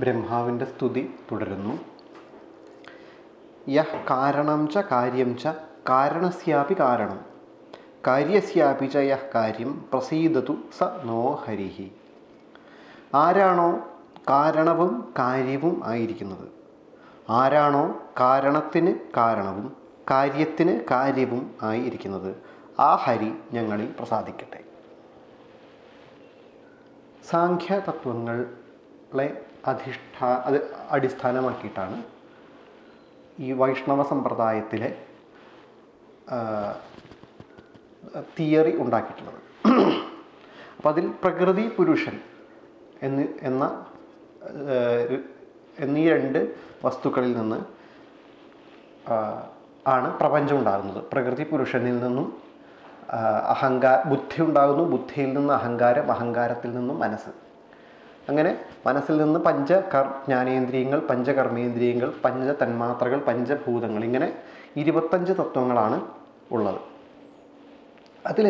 ബ്രഹ്മാവിന്റെ സ്തുതി തുടരുന്നു. യഹ് കാരണം ച കാര്യം ച കാരണസ്യാപി കാരണം. കാര്യസ്യാപി ച യഹ് കാര്യം പ്രസീദതു സ നോ ഹരിഹി. ആരാണോ കാരണവും കാര്യവും ആയിരിക്കുന്നത്? ആരാണോ കാരണത്തിന് കാരണവും കാര്യത്തിന് കാര്യവും ആയിരിക്കുന്നത്? ആ ഹരി ഞങ്ങളിൽ പ്രസാദിക്കട്ടെ. സാഖ്യ തത്വങ്ങളെ അധിഷ്ഠാ അത് അടിസ്ഥാനമാക്കിയിട്ടാണ് ഈ വൈഷ്ണവ സമ്പ്രദായത്തിലെ തിയറി ഉണ്ടാക്കിയിട്ടുള്ളത്. അപ്പം അതിൽ പ്രകൃതി പുരുഷൻ എന്ന് എന്ന എന്നീ രണ്ട് വസ്തുക്കളിൽ നിന്ന് ആണ് പ്രപഞ്ചം ഉണ്ടാകുന്നത്. പ്രകൃതി പുരുഷനിൽ നിന്നും അഹങ്കാര ബുദ്ധി ഉണ്ടാകുന്നു. ബുദ്ധിയിൽ നിന്ന് അഹങ്കാരം അഹങ്കാരത്തിൽ നിന്നും മനസ്സ്. അങ്ങനെ മനസ്സിൽ നിന്ന് പഞ്ച കർ ജ്ഞാനേന്ദ്രിയങ്ങൾ പഞ്ചകർമ്മേന്ദ്രിയങ്ങൾ പഞ്ച തന്മാത്രകൾ പഞ്ചഭൂതങ്ങൾ ഇങ്ങനെ ഇരുപത്തഞ്ച് തത്വങ്ങളാണ് ഉള്ളത്. അതിൽ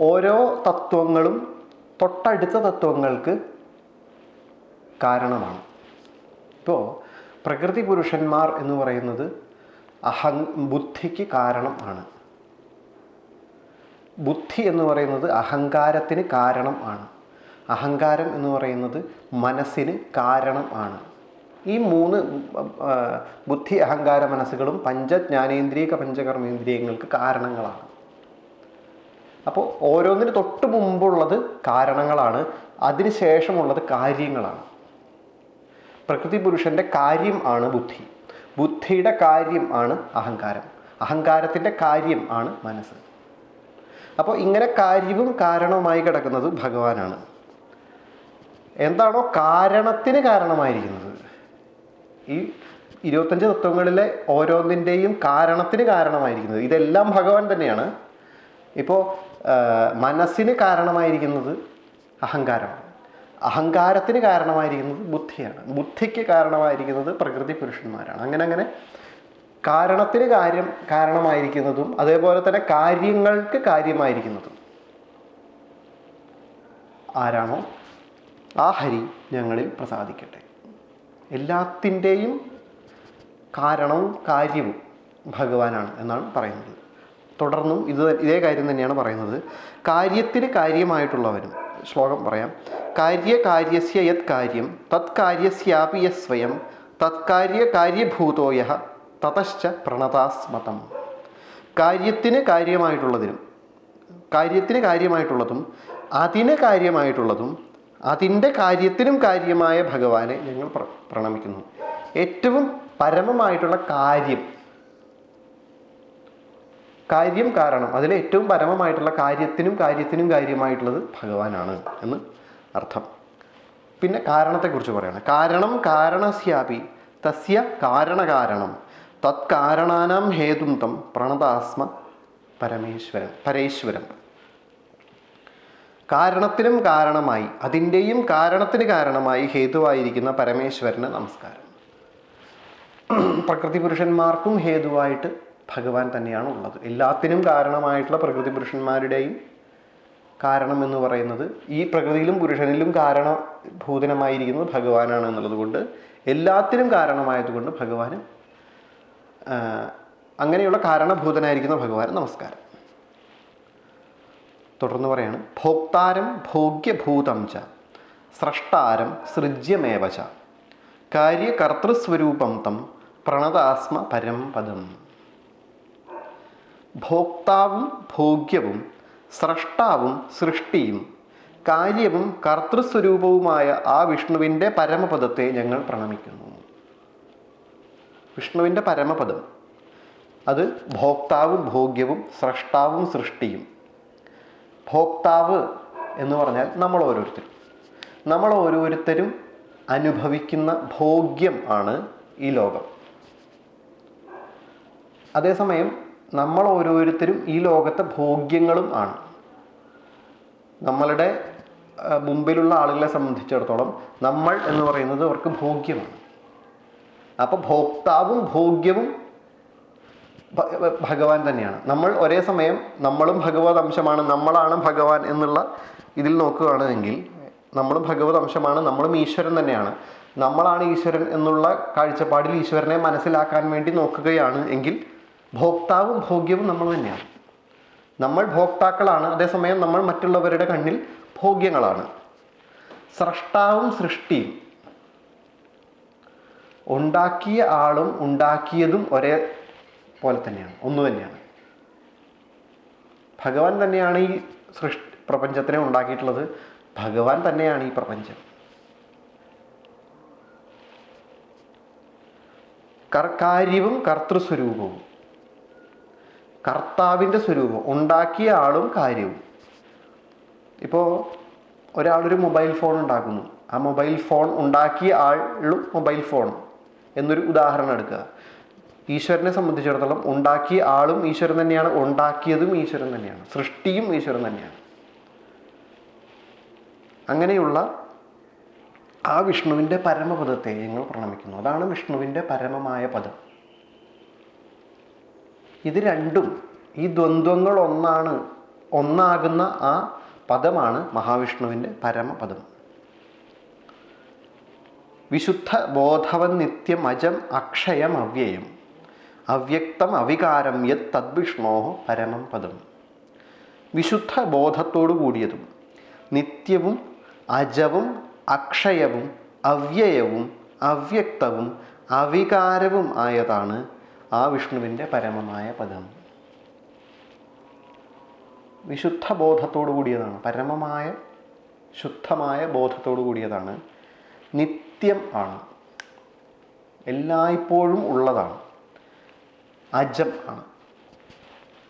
ഓരോ തത്വങ്ങളും തൊട്ടടുത്ത തത്വങ്ങൾക്ക് കാരണമാണ്. ഇപ്പോൾ പ്രകൃതി പുരുഷന്മാർ എന്ന് പറയുന്നത് അഹം ബുദ്ധിക്ക് കാരണം ആണ്. ബുദ്ധി എന്ന് പറയുന്നത് അഹങ്കാരത്തിന് കാരണം ആണ്. അഹങ്കാരം എന്ന് പറയുന്നത് മനസ്സിന് കാരണം ആണ്. ഈ മൂന്ന് ബുദ്ധി അഹങ്കാര മനസ്സുകളും പഞ്ചജ്ഞാനേന്ദ്രിയ പഞ്ചകർമ്മേന്ദ്രിയങ്ങൾക്ക് കാരണങ്ങളാണ്. അപ്പോൾ ഓരോന്നിന് തൊട്ട് മുമ്പുള്ളത് കാരണങ്ങളാണ് അതിന് ശേഷമുള്ളത് കാര്യങ്ങളാണ്. പ്രകൃതി പുരുഷന്റെ കാര്യം ആണ് ബുദ്ധി. ബുദ്ധിയുടെ കാര്യം ആണ് അഹങ്കാരം. അഹങ്കാരത്തിന്റെ കാര്യം ആണ് മനസ്സ്. അപ്പോൾ ഇങ്ങനെ കാര്യവും കാരണവുമായി കിടക്കുന്നത് ഭഗവാനാണ്. എന്താണോ കാരണത്തിന് കാരണമായിരിക്കുന്നത്. ഈ ഇരുപത്തഞ്ച് തത്വങ്ങളിലെ ഓരോന്നിന്റെയും കാരണത്തിന് കാരണമായിരിക്കുന്നത്. ഇതെല്ലാം ഭഗവാൻ തന്നെയാണ്. ഇപ്പോൾ മനസ്സിന് കാരണമായിരിക്കുന്നത് അഹങ്കാരമാണ്. അഹങ്കാരത്തിന് കാരണമായിരിക്കുന്നത് ബുദ്ധിയാണ്. ബുദ്ധിക്ക് കാരണമായിരിക്കുന്നത് പ്രകൃതി പുരുഷന്മാരാണ്. അങ്ങനെ അങ്ങനെ കാരണത്തിന് കാര്യം കാരണമായിരിക്കുന്നതും അതേപോലെ തന്നെ കാര്യങ്ങൾക്ക് കാര്യമായിരിക്കുന്നതും ആരാണോ ആ ഹരി ഞങ്ങളിൽ പ്രസാദിക്കട്ടെ. എല്ലാത്തിന്റെയും കാരണവും കാര്യവും ഭഗവാനാണ് എന്നാണ് പറയുന്നത്. തുടർന്നും ഇത് ഇതേ കാര്യം തന്നെയാണ് പറയുന്നത്. കാര്യത്തിന് കാര്യമായിട്ടുള്ളവരും ശ്ലോകം പറയാം കാര്യകാര്യസ്യ യത് കാര്യം തത് കാര്യസ്യാപി യ സ്വയം തത്കാര്യ കാര്യഭൂതോയ തതശ്ച പ്രണതാസ്മതം. കാര്യത്തിന് കാര്യമായിട്ടുള്ളതിനും കാര്യത്തിന് കാര്യമായിട്ടുള്ളതും അതിന് കാര്യമായിട്ടുള്ളതും അതിന്റെ കാര്യത്തിനും കാര്യമായ ഭഗവാനെ ഞങ്ങൾ പ്ര- പ്രണമിക്കുന്നു. ഏറ്റവും പരമമായിട്ടുള്ള കാര്യം. കാര്യം കാരണം. അതിലെ ഏറ്റവും പരമമായിട്ടുള്ള കാര്യത്തിനും കാര്യത്തിനും കാര്യമായിട്ടുള്ളത് ഭഗവാനാണ് എന്ന് അർത്ഥം. പിന്നെ കാരണത്തെക്കുറിച്ച് പറയണം. കാരണം കാരണസ്യാപി തസ്യ കാരണകാരണം. തത്കാരണാനാം ഹേതുന്തം പ്രണതാസ്മ പരമേശ്വരൻ പരേശ്വരൻ കാരണത്തിനും കാരണമായി അതിന്റെയും കാരണത്തിന് കാരണമായി ഹേതുവായിരിക്കുന്ന പരമേശ്വരന് നമസ്കാരം. പ്രകൃതി പുരുഷന്മാർക്കും ഹേതുവായിട്ട് ഭഗവാൻ തന്നെയാണ് ഉള്ളത്. എല്ലാത്തിനും കാരണമായിട്ടുള്ള പ്രകൃതി പുരുഷന്മാരുടെയും കാരണം എന്ന് പറയുന്നത് ഈ പ്രകൃതിയിലും പുരുഷനിലും കാരണഭൂതനമായിരിക്കുന്നത് ഭഗവാനാണ് എന്നുള്ളത് കൊണ്ട് എല്ലാത്തിനും കാരണമായതുകൊണ്ട് ഭഗവാന് അങ്ങനെയുള്ള കാരണഭൂതനായിരിക്കുന്ന ഭഗവാൻ നമസ്കാരം. തുടർന്ന് പറയാണ്. ഭോക്താരം ഭോഗ്യഭൂതം ച സ്രഷ്ടാരം സൃജ്യമേവ ച കാര്യകർത്തൃസ്വരൂപം തം പ്രണതാസ്മ പരം പദം ഭോക്താവും ഭോഗ്യവും സ്രഷ്ടാവും സൃഷ്ടിയും കാര്യവും കർത്തൃസ്വരൂപവുമായ ആ വിഷ്ണുവിന്റെ പരമപദത്തെ ഞങ്ങൾ പ്രണമിക്കുന്നു. വിഷ്ണുവിന്റെ പരമപദം. അത് ഭോക്താവും ഭോഗ്യവും സ്രഷ്ടാവും സൃഷ്ടിയും. ഭോക്താവ് എന്ന് പറഞ്ഞാൽ നമ്മൾ ഓരോരുത്തരും. നമ്മൾ ഓരോരുത്തരും അനുഭവിക്കുന്ന ഭോഗ്യം ആണ് ഈ ലോകം. അതേസമയം നമ്മൾ ഓരോരുത്തരും ഈ ലോകത്തെ ഭോഗ്യങ്ങളും ആണ്. നമ്മളുടെ മുമ്പിലുള്ള ആളുകളെ സംബന്ധിച്ചിടത്തോളം നമ്മൾ എന്ന് പറയുന്നത് അവർക്ക് ഭോഗ്യമാണ്. അപ്പോൾ ഭോക്താവും ഭോഗ്യവും ഭഗവാൻ തന്നെയാണ്. നമ്മൾ ഒരേ സമയം നമ്മളും ഭഗവത് അംശമാണ് നമ്മളാണ് ഭഗവാൻ എന്നുള്ള ഇതിൽ നോക്കുകയാണെങ്കിൽ നമ്മളും ഭഗവത് അംശമാണ് നമ്മളും ഈശ്വരൻ തന്നെയാണ്. നമ്മളാണ് ഈശ്വരൻ എന്നുള്ള കാഴ്ചപ്പാടിൽ ഈശ്വരനെ മനസ്സിലാക്കാൻ വേണ്ടി നോക്കുകയാണ് എങ്കിൽ ഭോക്താവും ഭോഗ്യവും നമ്മൾ തന്നെയാണ്. നമ്മൾ ഭോക്താക്കളാണ് അതേസമയം നമ്മൾ മറ്റുള്ളവരുടെ കണ്ണിൽ ഭോഗ്യങ്ങളാണ്. സ്രഷ്ടാവും സൃഷ്ടിയും. ഉണ്ടാക്കിയ ആളും ഉണ്ടാക്കിയതും ഒരേ പോലെ തന്നെയാണ് ഒന്ന് തന്നെയാണ്. ഭഗവാൻ തന്നെയാണ് ഈ സൃഷ്ടി പ്രപഞ്ചത്തിനെ ഉണ്ടാക്കിയിട്ടുള്ളത്. ഭഗവാൻ തന്നെയാണ് ഈ പ്രപഞ്ചം. കർക്കാര്യവും കർത്തൃസ്വരൂപവും. കർത്താവിന്റെ സ്വരൂപം ഉണ്ടാക്കിയ ആളും കാര്യവും. ഇപ്പോൾ ഒരാളൊരു മൊബൈൽ ഫോൺ ഉണ്ടാക്കുന്നു. ആ മൊബൈൽ ഫോൺ ഉണ്ടാക്കിയ ആളും മൊബൈൽ ഫോൺ എന്നൊരു ഉദാഹരണം എടുക്കുക. ഈശ്വരനെ സംബന്ധിച്ചിടത്തോളം ഉണ്ടാക്കിയ ആളും ഈശ്വരൻ തന്നെയാണ് ഉണ്ടാക്കിയതും ഈശ്വരൻ തന്നെയാണ്. സൃഷ്ടിയും ഈശ്വരൻ തന്നെയാണ്. അങ്ങനെയുള്ള ആ വിഷ്ണുവിന്റെ പരമപദത്തെ ഞങ്ങൾ പ്രണമിക്കുന്നു. അതാണ് വിഷ്ണുവിന്റെ പരമമായ പദം. ഇത് രണ്ടും ഈ ദ്വന്ദ്വങ്ങൾ ഒന്നാണ് ഒന്നാകുന്ന ആ പദമാണ് മഹാവിഷ്ണുവിന്റെ പരമപദം. വിശുദ്ധ ബോധവൻ നിത്യം അജം അക്ഷയം അവ്യയം. അവ്യക്തം അവികാരം യത് തദ്വിഷ്ണോ പരമം പദം. വിശുദ്ധ ബോധത്തോടു കൂടിയതും നിത്യവും അജവും അക്ഷയവും അവ്യയവും അവ്യക്തവും അവികാരവും ആയതാണ് ആ വിഷ്ണുവിന്റെ പരമമായ പദം. വിശുദ്ധ ബോധത്തോടു കൂടിയതാണ് പരമമായ ശുദ്ധമായ ബോധത്തോടു കൂടിയതാണ് നിത്യം ആണ്. എല്ലായ്പ്പോഴും ഉള്ളതാണ്. അജം ആണ്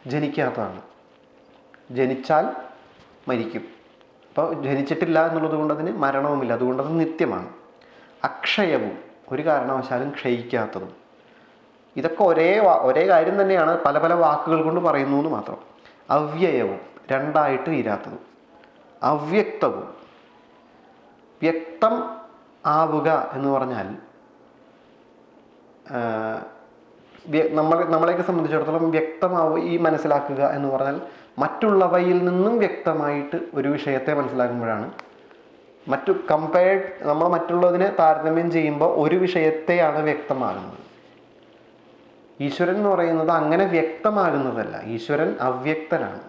ജനിക്കാത്തതാണ്. ജനിച്ചാൽ മരിക്കും. അപ്പോൾ ജനിച്ചിട്ടില്ല എന്നുള്ളത് കൊണ്ട് അതിന് മരണവുമില്ല. അതുകൊണ്ട് അത് നിത്യമാണ്. അക്ഷയവും ഒരു കാരണവശാലും ക്ഷയിക്കാത്തതും. ഇതൊക്കെ ഒരേ ഒരേ കാര്യം തന്നെയാണ് പല പല വാക്കുകൾ കൊണ്ട് പറയുന്നു എന്ന് മാത്രം. അവ്യയവും രണ്ടായിട്ട് തീരാത്തതും അവ്യക്തവും. വ്യക്തം ആവുക എന്ന് പറഞ്ഞാൽ നമ്മൾ നമ്മളെയൊക്കെ സംബന്ധിച്ചിടത്തോളം വ്യക്തമാവുക ഈ മനസ്സിലാക്കുക എന്ന് പറഞ്ഞാൽ മറ്റുള്ളവയിൽ നിന്നും വ്യക്തമായിട്ട് ഒരു വിഷയത്തെ മനസ്സിലാക്കുമ്പോഴാണ്. മറ്റു കമ്പയർഡ് നമ്മൾ മറ്റുള്ളതിനെ താരതമ്യം ചെയ്യുമ്പോൾ ഒരു വിഷയത്തെയാണ് വ്യക്തമാകുന്നത്. ഈശ്വരൻ എന്ന് പറയുന്നത് അങ്ങനെ വ്യക്തമാകുന്നതല്ല. ഈശ്വരൻ അവ്യക്തനാണ്.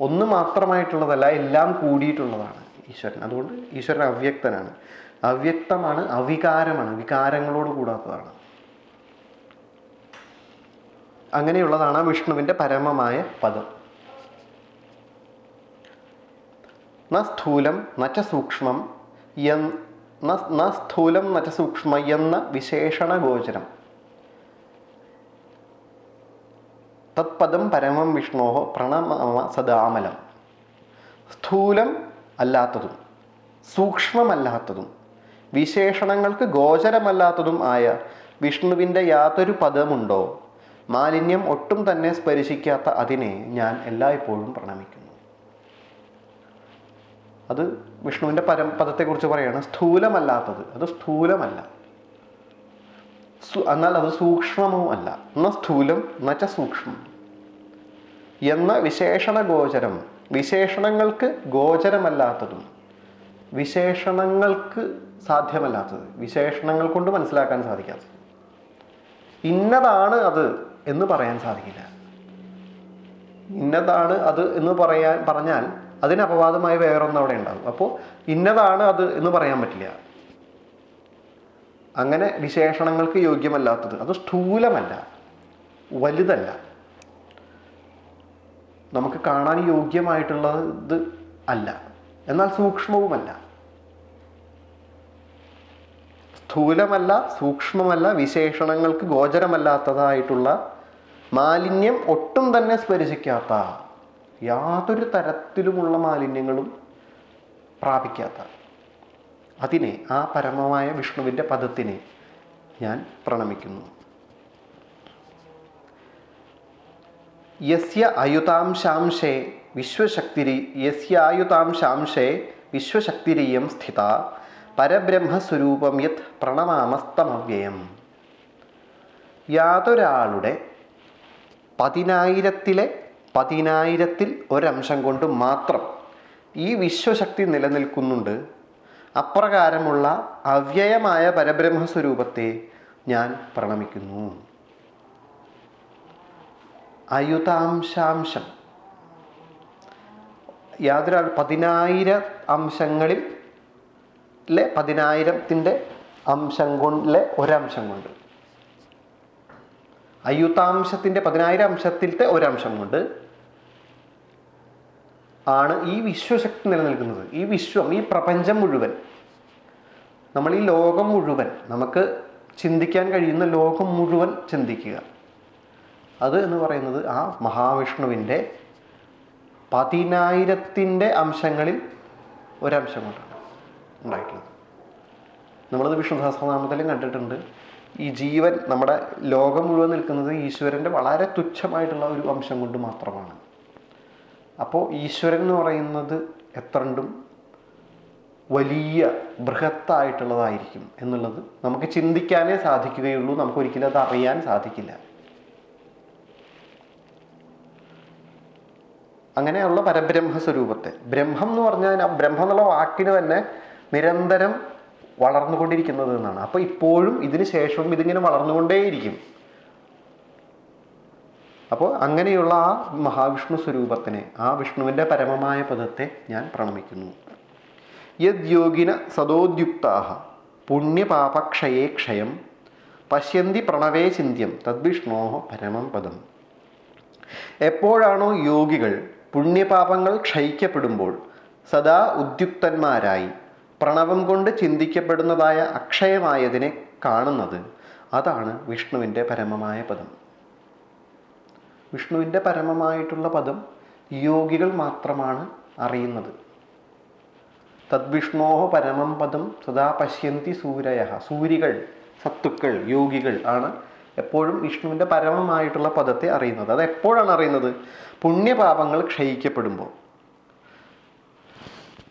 ഒന്ന് മാത്രമായിട്ടുള്ളതല്ല എല്ലാം കൂടിയിട്ടുള്ളതാണ് ഈശ്വരൻ. അതുകൊണ്ട് ഈശ്വരൻ അവ്യക്തനാണ്. അവ്യക്തമാണ് അവികാരമാണ്. വികാരങ്ങളോട് കൂടാത്തതാണ്. അങ്ങനെയുള്ളതാണ് വിഷ്ണുവിന്റെ പരമമായ പദം. ന സ്ഥൂലം നച്ച സൂക്ഷ്മം ന സ്ഥൂലം നച്ച സൂക്ഷ്മ എന്ന വിശേഷണ ഗോചരം തത്പദം പരമം വിഷ്ണോ പ്രണമ സദാമലം സ്ഥൂലം അല്ലാത്തതും സൂക്ഷ്മമല്ലാത്തതും വിശേഷണങ്ങൾക്ക് ഗോചരമല്ലാത്തതും ആയ വിഷ്ണുവിന്റെ യാതൊരു പദമുണ്ടോ? മാലിന്യം ഒട്ടും തന്നെ സ്പരിശിക്കാത്ത അതിനെ ഞാൻ എല്ലായ്പ്പോഴും പ്രണമിക്കുന്നു. അത് വിഷ്ണുവിന്റെ പരം പദത്തെക്കുറിച്ച് പറയുകയാണ് സ്ഥൂലമല്ലാത്തത്. അത് സ്ഥൂലമല്ല. എന്നാൽ അത് സൂക്ഷ്മമോ അല്ല. എന്ന സ്ഥൂലം എന്നുവെച്ചാൽ സൂക്ഷ്മം. എന്ന വിശേഷണ ഗോചരം വിശേഷണങ്ങൾക്ക് ഗോചരമല്ലാത്തതും വിശേഷണങ്ങൾക്ക് സാധ്യമല്ലാത്തത് വിശേഷണങ്ങൾ കൊണ്ട് മനസ്സിലാക്കാൻ സാധിക്കാത്തത്. ഇന്നതാണ് അത്. എന്ന് പറയാൻ സാധിക്കില്ല. ഇന്നതാണ് അത് എന്ന് പറയാൻ പറഞ്ഞാൽ അതിന് അപവാദമായി വേറൊന്നും അവിടെ ഉണ്ടാകും. അപ്പോൾ ഇന്നതാണ് അത് എന്ന് പറയാൻ പറ്റില്ല. അങ്ങനെ വിശേഷണങ്ങൾക്ക് യോഗ്യമല്ലാത്തത് അത് സ്ഥൂലമല്ല വലുതല്ല. നമുക്ക് കാണാൻ യോഗ്യമായിട്ടുള്ളത് അല്ല. എന്നാൽ സൂക്ഷ്മവുമല്ല. സ്ഥൂലമല്ല സൂക്ഷ്മമല്ല വിശേഷണങ്ങൾക്ക് ഗോചരമല്ലാത്തതായിട്ടുള്ള മാലിന്യം ഒട്ടും തന്നെ സ്പരിശിക്കാത്ത യാതൊരു തരത്തിലുമുള്ള മാലിന്യങ്ങളും പ്രാപിക്കാത്ത. അതിനെ ആ പരമമായ വിഷ്ണുവിന്റെ പദത്തിനെ ഞാൻ പ്രണമിക്കുന്നു. യസ്യ അയുതാം അയുതാംശാംശേ വിശ്വശക്തിരി യസ്യായുതാംശാംശേ വിശ്വശക്തിരീയം സ്ഥിത പരബ്രഹ്മസ്വരൂപം യത് പ്രണമാമസ്തമവ്യയം. യാതൊരാളുടെ പതിനായിരത്തിലെ പതിനായിരത്തിൽ ഒരംശം കൊണ്ട് മാത്രം ഈ വിശ്വശക്തി നിലനിൽക്കുന്നുണ്ട്. അപ്രകാരമുള്ള അവ്യയമായ പരബ്രഹ്മ സ്വരൂപത്തെ ഞാൻ പ്രണമിക്കുന്നു. അയുതാംശാംശം. യാതൊരാൾ പതിനായിരം അംശങ്ങളിൽ പതിനായിരത്തിന്റെ അംശം കൊണ്ടിലെ ഒരംശം കൊണ്ട്. അയുതാംശത്തിന്റെ പതിനായിരം അംശത്തിലത്തെ ഒരംശം കൊണ്ട് ആണ് ഈ വിശ്വശക്തി നിലനിൽക്കുന്നത്. ഈ വിശ്വം ഈ പ്രപഞ്ചം മുഴുവൻ. നമ്മൾ ഈ ലോകം മുഴുവൻ നമുക്ക് ചിന്തിക്കാൻ കഴിയുന്ന ലോകം മുഴുവൻ ചിന്തിക്കുക. അത് എന്ന് പറയുന്നത് ആ മഹാവിഷ്ണുവിന്റെ പതിനായിരത്തിന്റെ അംശങ്ങളിൽ ഒരംശം കൊണ്ടാണ് ഉണ്ടായിട്ടുള്ളത്. നമ്മളത് വിഷ്ണു സഹസ്രനാമത്തിലും കണ്ടിട്ടുണ്ട്. ഈ ജീവൻ നമ്മുടെ ലോകം മുഴുവൻ നിൽക്കുന്നത് ഈശ്വരന്റെ വളരെ തുച്ഛമായിട്ടുള്ള ഒരു അംശം കൊണ്ട് മാത്രമാണ്. അപ്പോൾ ഈശ്വരൻ എന്ന് പറയുന്നത് എത്രണ്ടും വലിയ ബൃഹത്തായിട്ടുള്ളതായിരിക്കും എന്നുള്ളത് നമുക്ക് ചിന്തിക്കാനേ സാധിക്കുകയുള്ളൂ. നമുക്ക് ഒരിക്കലും അത് അറിയാൻ സാധിക്കില്ല. അങ്ങനെയുള്ള പരബ്രഹ്മ സ്വരൂപത്തെ ബ്രഹ്മം എന്ന് പറഞ്ഞാൽ ബ്രഹ്മം എന്നുള്ള വാക്കിന് തന്നെ നിരന്തരം വളർന്നുകൊണ്ടിരിക്കുന്നത് എന്നാണ്. അപ്പോൾ ഇപ്പോഴും ഇതിന് ശേഷവും ഇതിങ്ങനെ വളർന്നുകൊണ്ടേയിരിക്കും. അപ്പോൾ അങ്ങനെയുള്ള ആ മഹാവിഷ്ണു സ്വരൂപത്തിനെ ആ വിഷ്ണുവിന്റെ പരമമായ പദത്തെ ഞാൻ പ്രണമിക്കുന്നു. യദ്യോഗിന സദോദ്യുക്താഹ പുണ്യപാപക്ഷയേ ക്ഷയം പശ്യന്തി പ്രണവേ ചിന്ത്യം തദ്വിഷ്ണോ പരമം പദം. എപ്പോഴാണോ യോഗികൾ പുണ്യപാപങ്ങൾ ക്ഷയിക്കപ്പെടുമ്പോൾ സദാ ഉദ്യുക്തന്മാരായി പ്രണവം കൊണ്ട് ചിന്തിക്കപ്പെടുന്നതായ അക്ഷയമായതിനെ കാണുന്നത് അതാണ് വിഷ്ണുവിന്റെ പരമമായ പദം. വിഷ്ണുവിന്റെ പരമമായിട്ടുള്ള പദം യോഗികൾ മാത്രമാണ് അറിയുന്നത്. തദ്വിഷ്ണോ പരമം പദം സദാ പശ്യന്തി സൂരയ സൂര്യകൾ സത്തുക്കൾ യോഗികൾ ആണ് എപ്പോഴും വിഷ്ണുവിന്റെ പരമമായിട്ടുള്ള പദത്തെ അറിയുന്നത്. അത് എപ്പോഴാണ് അറിയുന്നത്? പുണ്യപാപങ്ങൾ ക്ഷയിക്കപ്പെടുമ്പോൾ.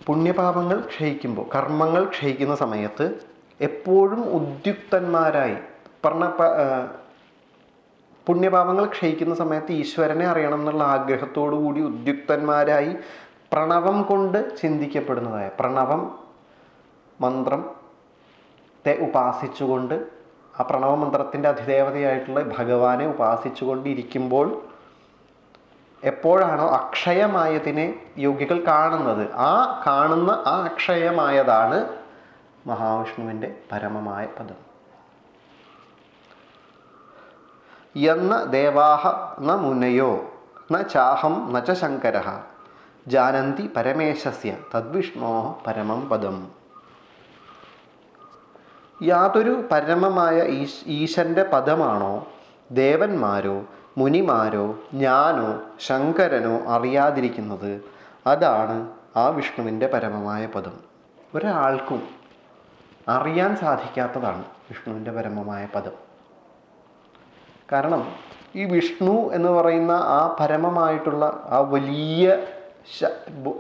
പുണ്യപാപങ്ങൾ ക്ഷയിക്കുമ്പോൾ കർമ്മങ്ങൾ ക്ഷയിക്കുന്ന സമയത്ത് എപ്പോഴും ഉദ്യുക്തന്മാരായി പറഞ്ഞ പുണ്യപാപങ്ങൾ ക്ഷയിക്കുന്ന സമയത്ത് ഈശ്വരനെ അറിയണം എന്നുള്ള ആഗ്രഹത്തോടു കൂടി ഉദ്യുക്തന്മാരായി പ്രണവം കൊണ്ട് ചിന്തിക്കപ്പെടുന്നതായ പ്രണവം മന്ത്രം ത്തെ ഉപാസിച്ചുകൊണ്ട് ആ പ്രണവ മന്ത്രത്തിന്റെ അധിദേവതയായിട്ടുള്ള ഭഗവാനെ ഉപാസിച്ചുകൊണ്ടിരിക്കുമ്പോൾ എപ്പോഴാണോ അക്ഷയമായതിനെ യോഗികൾ കാണുന്നത്. ആ കാണുന്ന ആ അക്ഷയമായതാണ് മഹാവിഷ്ണുവിന്റെ പരമമായ പദം. എന്ന ദേവാഹ ന മുനയോ ന ചാഹം ന ച ശങ്കര ജാനന്തി പരമേശസ്യ തദ്വിഷ്ണോ പരമം പദം. യാതൊരു പരമമായ ഈശ് ഈശന്റെ പദമാണോ ദേവന്മാരോ മുനിമാരോ ഞാനോ ശങ്കരനോ അറിയാതിരിക്കുന്നത് അതാണ് ആ വിഷ്ണുവിന്റെ പരമമായ പദം. ഒരാൾക്കും അറിയാൻ സാധിക്കാത്തതാണ് വിഷ്ണുവിന്റെ പരമമായ പദം. കാരണം ഈ വിഷ്ണു എന്ന് പറയുന്ന ആ പരമമായിട്ടുള്ള ആ വലിയ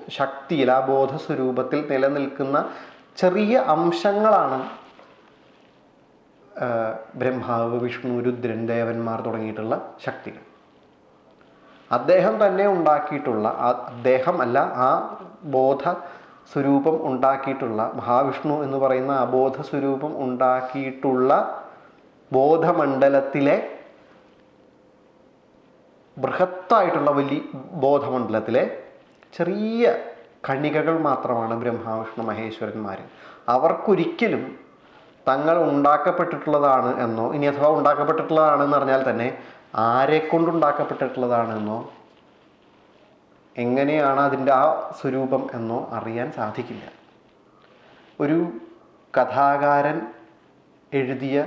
ശക്തിയിൽ ആ ബോധസ്വരൂപത്തിൽ നിലനിൽക്കുന്ന ചെറിയ അംശങ്ങളാണ് ബ്രഹ്മാവ് വിഷ്ണു രുദ്രൻ ദേവന്മാർ തുടങ്ങിയിട്ടുള്ള ശക്തികൾ. അദ്ദേഹം തന്നെ ഉണ്ടാക്കിയിട്ടുള്ള അദ്ദേഹം അല്ല ആ ബോധ സ്വരൂപം ഉണ്ടാക്കിയിട്ടുള്ള മഹാവിഷ്ണു എന്ന് പറയുന്ന ആ ബോധ സ്വരൂപം ഉണ്ടാക്കിയിട്ടുള്ള ബോധമണ്ഡലത്തിലെ ബൃഹത്തായിട്ടുള്ള വലിയ ബോധമണ്ഡലത്തിലെ ചെറിയ കണികകൾ മാത്രമാണ് ബ്രഹ്മാവിഷ്ണു മഹേശ്വരന്മാർ അവർക്കൊരിക്കലും തങ്ങൾ ഉണ്ടാക്കപ്പെട്ടിട്ടുള്ളതാണ് എന്നോ ഇനി അഥവാ ഉണ്ടാക്കപ്പെട്ടിട്ടുള്ളതാണെന്ന് പറഞ്ഞാൽ തന്നെ ആരെ കൊണ്ടുണ്ടാക്കപ്പെട്ടിട്ടുള്ളതാണെന്നോ എങ്ങനെയാണ് അതിന്റെ ആ സ്വരൂപം എന്നോ അറിയാൻ സാധിക്കില്ല. ഒരു കഥാകാരൻ എഴുതിയ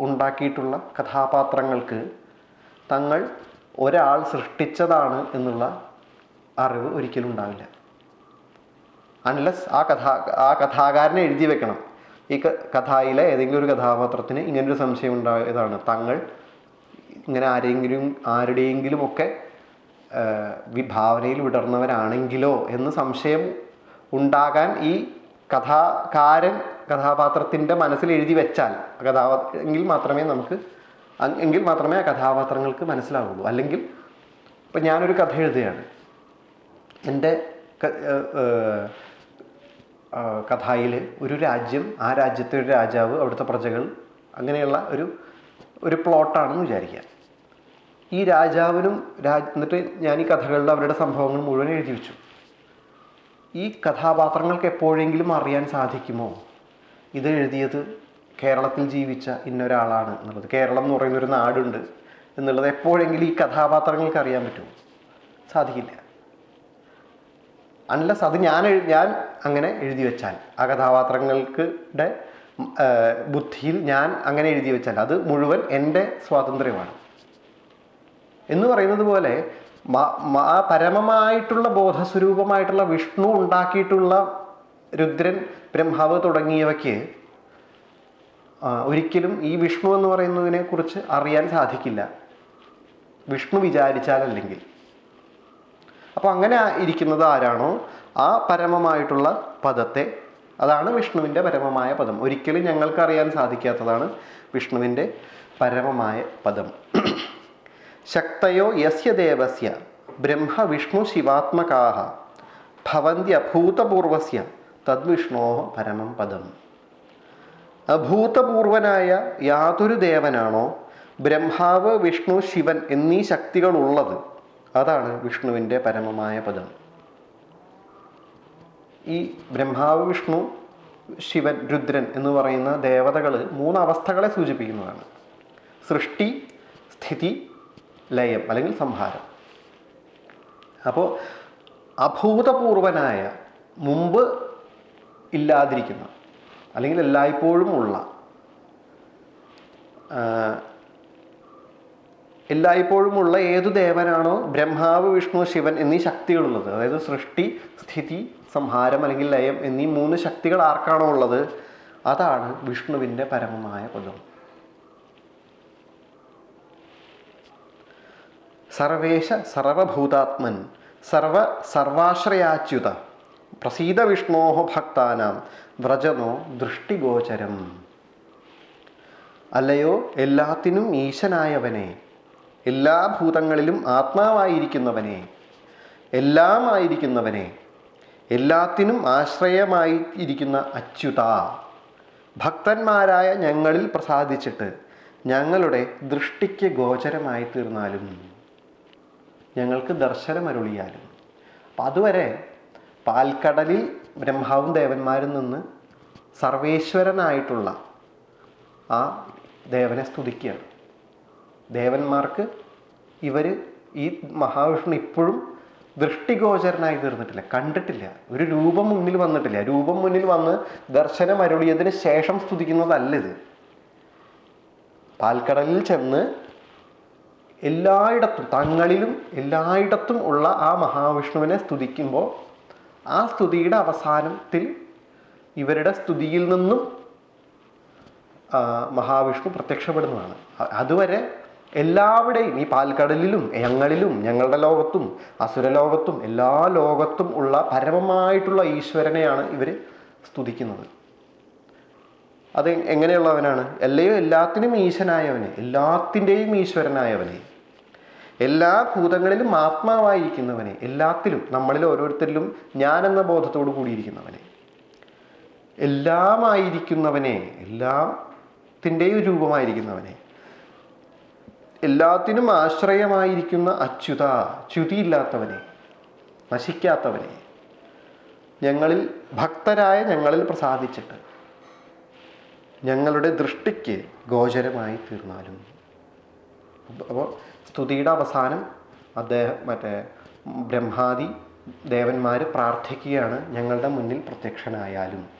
ഉണ്ടാക്കിയിട്ടുള്ള കഥാപാത്രങ്ങൾക്ക് തങ്ങൾ ഒരാൾ സൃഷ്ടിച്ചതാണ് എന്നുള്ള അറിവ് ഒരിക്കലും ഉണ്ടാവില്ല. അൺലെസ് ആ കഥാ ആ കഥാകാരനെ എഴുതി വെക്കണം. ഈ കഥയിലെ ഏതെങ്കിലും ഒരു കഥാപാത്രത്തിന് ഇങ്ങനൊരു സംശയം ഉണ്ടായതാണ്. തങ്ങൾ ഇങ്ങനെ ആരെങ്കിലും ആരുടെയെങ്കിലും ഒക്കെ വിഭാവനയിൽ വിടർന്നവരാണെങ്കിലോ എന്ന് സംശയം ഉണ്ടാകാൻ ഈ കഥാകാരൻ കഥാപാത്രത്തിന്റെ മനസ്സിൽ എഴുതി വെച്ചാൽ കഥാപാത്ര എങ്കിൽ മാത്രമേ നമുക്ക് എങ്കിൽ മാത്രമേ ആ കഥാപാത്രങ്ങൾക്ക് മനസ്സിലാവുള്ളൂ. അല്ലെങ്കിൽ ഇപ്പം ഞാനൊരു കഥ എഴുതുകയാണ്. എന്റെ കഥായിൽ ഒരു രാജ്യം ആ രാജ്യത്തെ ഒരു രാജാവ് അവിടുത്തെ പ്രജകൾ അങ്ങനെയുള്ള ഒരു ഒരു പ്ലോട്ടാണെന്ന് വിചാരിക്കുക. ഈ രാജാവിനും രാജ് എന്നിട്ട് ഞാൻ ഈ കഥകളുടെ അവരുടെ സംഭവങ്ങൾ മുഴുവൻ എഴുതി വെച്ചു. ഈ കഥാപാത്രങ്ങൾക്ക് എപ്പോഴെങ്കിലും അറിയാൻ സാധിക്കുമോ? ഇത് എഴുതിയത് കേരളത്തിൽ ജീവിച്ച ഇന്നൊരാളാണ് എന്നുള്ളത്. കേരളം എന്ന് പറയുന്ന ഒരു നാടുണ്ട് എന്നുള്ളത് എപ്പോഴെങ്കിലും ഈ കഥാപാത്രങ്ങൾക്ക് അറിയാൻ പറ്റുമോ? സാധിക്കില്ല. അൺലെസ് അത് ഞാൻ ഞാൻ അങ്ങനെ എഴുതി വെച്ചാൽ. ആ കഥാപാത്രങ്ങൾക്ക് ബുദ്ധിയിൽ ഞാൻ അങ്ങനെ എഴുതി വെച്ചാൽ. അത് മുഴുവൻ എന്റെ സ്വാതന്ത്ര്യമാണ്. എന്ന് പറയുന്നത് പോലെ ആ പരമമായിട്ടുള്ള ബോധസ്വരൂപമായിട്ടുള്ള വിഷ്ണു ഉണ്ടാക്കിയിട്ടുള്ള രുദ്രൻ ബ്രഹ്മാവ് തുടങ്ങിയവയ്ക്ക് ഒരിക്കലും ഈ വിഷ്ണു എന്ന് പറയുന്നതിനെക്കുറിച്ച് അറിയാൻ സാധിക്കില്ല. വിഷ്ണു വിചാരിച്ചാലല്ലെങ്കിൽ. അപ്പോൾ അങ്ങനെ ഇരിക്കുന്നത് ആരാണോ? ആ പരമമായിട്ടുള്ള പദത്തെ. അതാണ് വിഷ്ണുവിന്റെ പരമമായ പദം. ഒരിക്കലും ഞങ്ങൾക്ക് അറിയാൻ സാധിക്കാത്തതാണ് വിഷ്ണുവിന്റെ പരമമായ പദം. ശക്തയോ യസ്യ ദേവസ്യ ബ്രഹ്മ വിഷ്ണു ശിവാത്മകാഹ ഭവന്ത്യഭൂതപൂർവസ്യ തദ്വിഷ്ണോ പരമം പദം. അഭൂതപൂർവനായ യാതൊരു ദേവനാണോ? ബ്രഹ്മാവ് വിഷ്ണു ശിവൻ എന്നീ ശക്തികളുള്ളത്. അതാണ് വിഷ്ണുവിന്റെ പരമമായ പദം. ഈ ബ്രഹ്മാവ് വിഷ്ണു ശിവൻ രുദ്രൻ എന്ന് പറയുന്ന ദേവതകൾ മൂന്ന് അവസ്ഥകളെ സൂചിപ്പിക്കുന്നതാണ്. സൃഷ്ടി സ്ഥിതി ലയം അല്ലെങ്കിൽ സംഹാരം. അപ്പോൾ അഭൂതപൂർവനായ മുമ്പ് ഇല്ലാതിരിക്കുന്ന അല്ലെങ്കിൽ എല്ലായ്പ്പോഴും ഉള്ള എല്ലായ്പ്പോഴുമുള്ള ഏതു ദേവനാണോ ബ്രഹ്മാവ് വിഷ്ണു ശിവൻ എന്നീ ശക്തികളുള്ളത്. അതായത് സൃഷ്ടി സ്ഥിതി സംഹാരം അല്ലെങ്കിൽ ലയം എന്നീ മൂന്ന് ശക്തികൾ ആർക്കാണോ ഉള്ളത്? അതാണ് വിഷ്ണുവിന്റെ പരമമായ പദം സർവേശ സർവഭൂതാത്മൻ സർവ സർവാശ്രയാച്യുത പ്രസീത വിഷ്ണോ ഭക്താനാം വ്രജനോ ദൃഷ്ടിഗോചരം. അല്ലയോ എല്ലാത്തിനും ഈശനായവനെ എല്ലാ ഭൂതങ്ങളിലും ആത്മാവായിരിക്കുന്നവനെ എല്ലാമായിരിക്കുന്നവനെ എല്ലാത്തിനും ആശ്രയമായി ഇരിക്കുന്ന അച്യുത ഭക്തന്മാരായ ഞങ്ങളിൽ പ്രസാദിച്ചിട്ട് ഞങ്ങളുടെ ദൃഷ്ടിക്ക് ഗോചരമായി തീർന്നാലും ഞങ്ങൾക്ക് ദർശനമരുളിയാലും. അപ്പം അതുവരെ പാൽക്കടലിൽ ബ്രഹ്മാവും ദേവന്മാരിൽ നിന്ന് സർവേശ്വരനായിട്ടുള്ള ആ ദേവനെ സ്തുതിക്കുകയാണ്. ദേവന്മാർക്ക് ഇവർ ഈ മഹാവിഷ്ണു ഇപ്പോഴും ദൃഷ്ടിഗോചരനായി തീർന്നിട്ടില്ല കണ്ടിട്ടില്ല. ഒരു രൂപം മുന്നിൽ വന്നിട്ടില്ല. രൂപം മുന്നിൽ വന്ന് ദർശനം അരുളിയതിന് ശേഷം സ്തുതിക്കുന്നതല്ല ഇത്. പാൽക്കടലിൽ ചെന്ന് എല്ലായിടത്തും തങ്ങളിലും എല്ലായിടത്തും ഉള്ള ആ മഹാവിഷ്ണുവിനെ സ്തുതിക്കുമ്പോൾ ആ സ്തുതിയുടെ അവസാനത്തിൽ ഇവരുടെ സ്തുതിയിൽ നിന്നും മഹാവിഷ്ണു പ്രത്യക്ഷപ്പെടുന്നതാണ്. അതുവരെ എല്ലാവിടെയും ഈ പാൽക്കടലിലും ഞങ്ങളിലും ഞങ്ങളുടെ ലോകത്തും അസുരലോകത്തും എല്ലാ ലോകത്തും ഉള്ള പരമമായിട്ടുള്ള ഈശ്വരനെയാണ് ഇവർ സ്തുതിക്കുന്നത്. അത് എങ്ങനെയുള്ളവനാണ്? എല്ലയോ എല്ലാത്തിനും ഈശനായവനെ എല്ലാത്തിന്റെയും ഈശ്വരനായവനെ. എല്ലാ ഭൂതങ്ങളിലും ആത്മാവായിരിക്കുന്നവനെ എല്ലാത്തിലും നമ്മളിൽ ഓരോരുത്തരിലും ഞാൻ എന്ന ബോധത്തോടു കൂടിയിരിക്കുന്നവനെ. എല്ലാമായിരിക്കുന്നവനെ എല്ലാത്തിന്റെയും രൂപമായിരിക്കുന്നവനെ. എല്ലാത്തിനും ആശ്രയമായിരിക്കുന്ന അച്യുത ച്യുതിയില്ലാത്തവനെ നശിക്കാത്തവനെ ഞങ്ങളിൽ ഭക്തരായ ഞങ്ങളിൽ പ്രസാദിച്ചിട്ട് ഞങ്ങളുടെ ദൃഷ്ടിക്ക് ഗോചരമായി തീർന്നാലും. അപ്പോൾ സ്തുതിയുടെ അവസാനം അദ്ദേഹം മറ്റേ ബ്രഹ്മാദി ദേവന്മാർ പ്രാർത്ഥിക്കുകയാണ് ഞങ്ങളുടെ മുന്നിൽ പ്രത്യക്ഷനായാലും.